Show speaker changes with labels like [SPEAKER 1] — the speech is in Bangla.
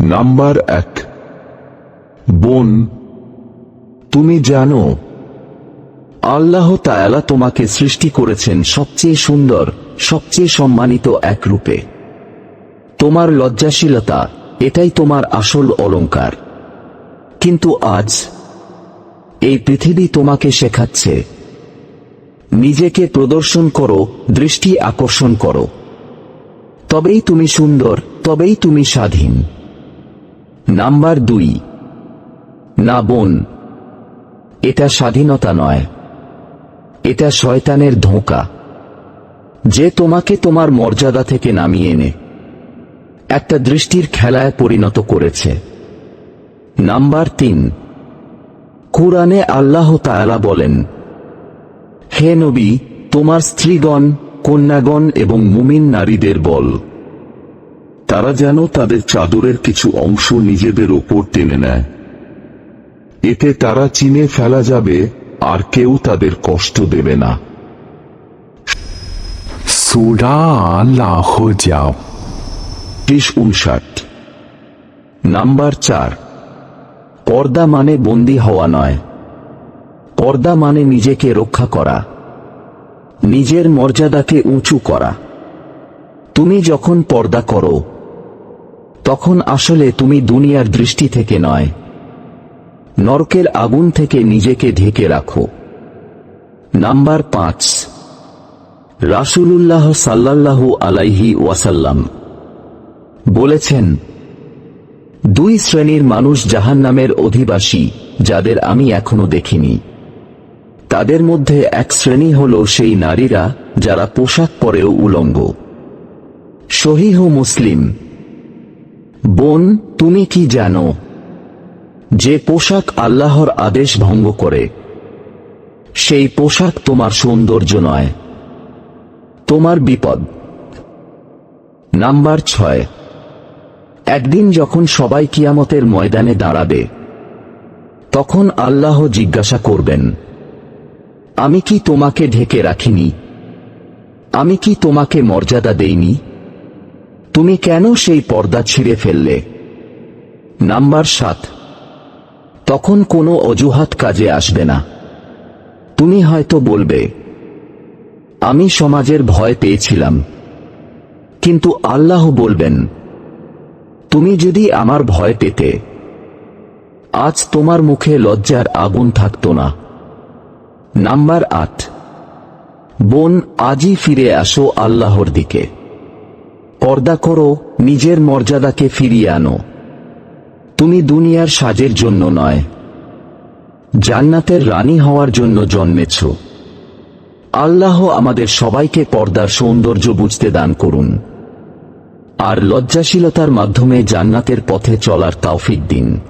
[SPEAKER 1] নাম্বার এক। বোন, তুমি জানো,
[SPEAKER 2] আল্লাহ তায়ালা তোমাকে সৃষ্টি করেছেন সবচেয়ে সুন্দর, সবচেয়ে সম্মানিত এক রূপে। তোমার লজ্জাশীলতা, এটাই তোমার আসল অলংকার। কিন্তু আজ, এই পৃথিবী তোমাকে শেখাচ্ছে, নিজেকে প্রদর্শন করো, দৃষ্টি আকর্ষণ করো। তবেই তুমি সুন্দর, তবেই তুমি স্বাধীন। নাম্বার দুই। না বোন, এটা স্বাধীনতা নয়। এটা শয়তানের ধোঁকা। যে তোমাকে তোমার মর্যাদা থেকে নামিয়ে এনে একটা দৃষ্টির খেলায় পরিণত করেছে। নাম্বার তিন, কুরআনে আল্লাহ তাআলা বলেন, হে নবী, তোমার স্ত্রীগণ, কন্যাগণ এবং মুমিন নারীদের বল।
[SPEAKER 1] তারা যেন তাদের চাদরের কিছু অংশ নিজেদের ওপর টেনে নেয়। এতে তারা চিনে ফেলা যাবে আর কেউ তাদের কষ্ট দেবে না।
[SPEAKER 2] যাও। উনষাট। নাম্বার চার। পর্দা মানে বন্দি হওয়া নয়। পর্দা মানে নিজেকে রক্ষা করা। নিজের মর্যাদাকে উঁচু করা। তুমি যখন পর্দা করো তখন আসলে তুমি দুনিয়ার দৃষ্টি থেকে নয়। নরকের আগুন থেকে নিজেকে ঢেকে রাখো। নাম্বার পাঁচ। রাসূলুল্লাহ সাল্লাল্লাহু আলাইহি ওয়াসাল্লাম বলেছেন, দুই শ্রেণির মানুষ জাহান্নামের অধিবাসী, যাদের আমি এখনও দেখিনি। তাদের মধ্যে এক শ্রেণি হল সেই নারীরা যারা পোশাক পরেও উলঙ্গ। সহিহ মুসলিম বোন, তুমি কি জানো? যে পোশাক আল্লাহর আদেশ ভঙ্গ করে, সেই পোশাক তোমার সৌন্দর্য নয়। তোমার বিপদ। নাম্বার ছয়। একদিন যখন সবাই কিয়ামতের ময়দানে দাঁড়াবে, তখন আল্লাহ জিজ্ঞাসা করবেন, আমি কি তোমাকে ঢেকে রাখিনি? আমি কি তোমাকে মর্যাদা দেইনি? তুমি কেন সেই পর্দা ছিঁড়ে ফেললে? নাম্বার সাত। তখন কোনো অজুহাত কাজে আসবে না। তুমি হয়তো বলবে, আমি সমাজের ভয় পেয়েছিলাম। কিন্তু আল্লাহ বলবেন, তুমি যদি আমার ভয় পেতে, আজ তোমার মুখে লজ্জার আগুন থাকত না। নাম্বার আট। বোন, আজই ফিরে আসো আল্লাহর দিকে। পর্দা করো, নিজের মর্যাদাকে ফিরিয়ে আনো। তুমি দুনিয়ার সাজের জন্য নয়, জান্নাতের রানী হওয়ার জন্য জন্মেছ। আল্লাহ আমাদের সবাইকে পর্দার সৌন্দর্য বুঝতে দান করুন। আর লজ্জাশীলতার মাধ্যমে জান্নাতের পথে চলার তাওফিক দিন।